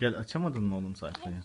Gel açamadın mı oğlum sayfayı?